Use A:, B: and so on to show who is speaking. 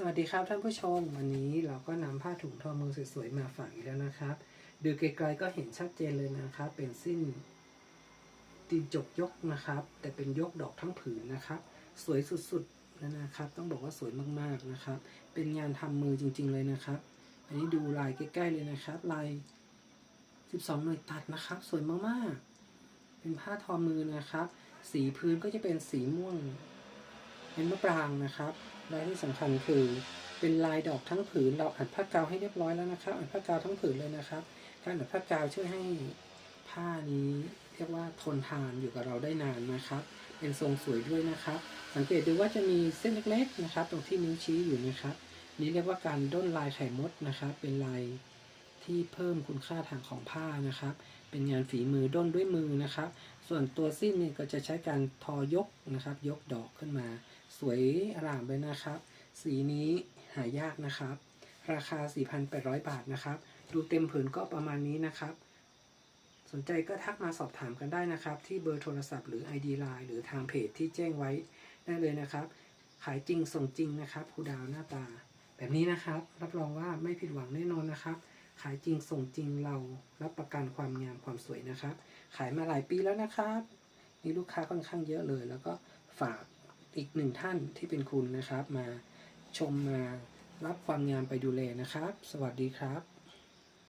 A: สวัสดีครับท่านผู้ชม วันนี้เราก็นำผ้าถุงทอมือสวยๆมาฝากอีกแล้วนะครับ ดูไกลๆก็เห็นชัดเจนเลยนะครับ เป็นสิ้นตีนจกยกนะครับ แต่เป็นยกดอกทั้งผืนนะครับ สวยสุดๆแล้วนะครับ ต้องบอกว่าสวยมากๆนะครับ เป็นงานทำมือจริง ๆเลยนะครับ อันนี้ดูลายใกล้ๆเลยนะครับ ลาย 12 หน่วยตัดนะครับ สวยมากๆ เป็นผ้าทอมือนะครับ สีพื้นก็จะเป็นสีม่วง เป็นมะปรางนะครับและที่สำคัญคือเป็นลายดอกทั้งผืนเราอัดผ้ากาวให้เรียบร้อยแล้วนะครับ อัดผ้ากาวทั้งผืนเลยนะครับ การอัดผ้ากาวช่วยให้ผ้านี้เรียกว่าทนทานอยู่กับเราได้นานนะครับ เป็นทรงสวยด้วยนะครับ สังเกตดูว่าจะมีเส้นเล็กๆนะครับ ตรงที่นิ้วชี้อยู่นะครับ นี่เรียกว่าการด้นลายไข่มดนะครับ เป็นลายที่เพิ่มคุณค่าทางของผ้านะครับ เป็นงานฝีมือด้นด้วยมือนะครับ ส่วนตัวสิ้นเนี่ยก็จะใช้การทอยกนะครับ ยกดอกขึ้นมา สวยอร่ามเลยนะครับ สีนี้หายากนะครับ ราคา 4,800 บาทนะครับ ดูเต็มผืนก็ประมาณนี้นะครับ สนใจก็ทักมาสอบถามกันได้นะครับ ที่เบอร์โทรศัพท์หรือ ID Line หรือทางเพจที่แจ้งไว้ได้เลยนะครับ ขายจริงส่งจริงนะครับครูดาวหน้าตา แบบนี้นะครับ รับรองว่าไม่ผิดหวังแน่นอนนะครับ ขายจริงส่งจริงเรารับประกันความงามความสวยนะครับ ขายมาหลายปีแล้วนะครับ มีลูกค้าค่อนข้างเยอะเลย แล้วก็ฝาก อีกหนึ่งท่านที่เป็นคุณนะครับ มาชมมารับความงามไปดูแลนะครับ สวัสดีครับ